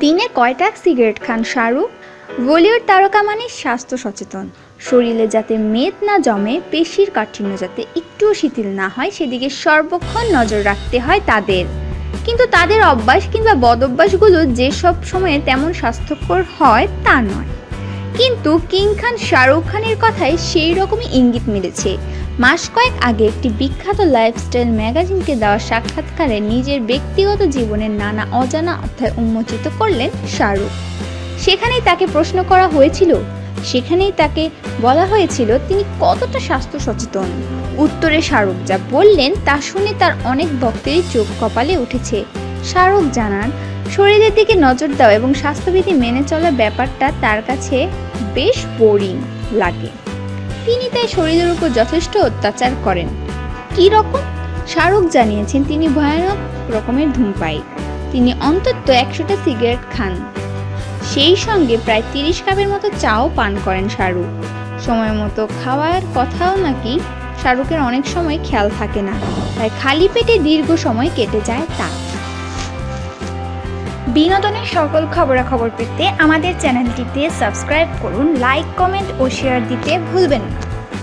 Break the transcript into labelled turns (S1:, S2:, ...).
S1: দিনে কয়টা সিগারেট খান শাহরুখ? বলিউড তারকা মানে স্বাস্থ্য সচেতন। শরীরে যাতে মেদ না জমে, পেশির কাঠিন্য যাতে একটুও শিথিল না হয়, সেদিকে সর্বক্ষণ নজর রাখতে হয় তাদের। কিন্তু তাদের অভ্যাস কিংবা বদ অভ্যাসগুলো যে সব সময়ে তেমন স্বাস্থ্যকর হয়, তা নয়। কিন্তু কিং খান শাহরুখ খানের কথায় সেই রকমই ইঙ্গিত মিলেছে। মাস কয়েক আগে একটি বিখ্যাত লাইফস্টাইল ম্যাগাজিনকে দেওয়া সাক্ষাৎকারে নিজের ব্যক্তিগত জীবনের নানা অজানা অধ্যায় উন্মোচিত করলেন শাহরুখ। সেখানেই তাকে প্রশ্ন করা হয়েছিল, সেখানেই তাকে বলা হয়েছিল তিনি কতটা স্বাস্থ্য সচেতন। উত্তরে শাহরুখ যা বললেন তা শুনে তার অনেক ভক্তেরই চোখ কপালে উঠেছে। শাহরুখ জানান, শরীরের দিকে নজর দেওয়া এবং স্বাস্থ্যবিধি মেনে চলা ব্যাপারটা তার কাছে বেশ বোরিং লাগে। তিনি তাই শরীরের উপর যথেষ্ট অত্যাচার করেন। কী রকম? শাহরুখ জানিয়েছেন, তিনি ভয়ানক রকমের ধূমপাই তিনি অন্তত একশোটা সিগারেট খান। সেই সঙ্গে প্রায় তিরিশ কাপের মতো চাও পান করেন শাহরুখ। সময় মতো খাওয়ার কথাও নাকি শাহরুখের অনেক সময় খেয়াল থাকে না। তাই খালি পেটে দীর্ঘ সময় কেটে যায় তা। বিনোদনের সকল খবরাখবর পেতে আমাদের চ্যানেলটিতে সাবস্ক্রাইব করুন, লাইক, কমেন্ট ও শেয়ার দিতে ভুলবেন না।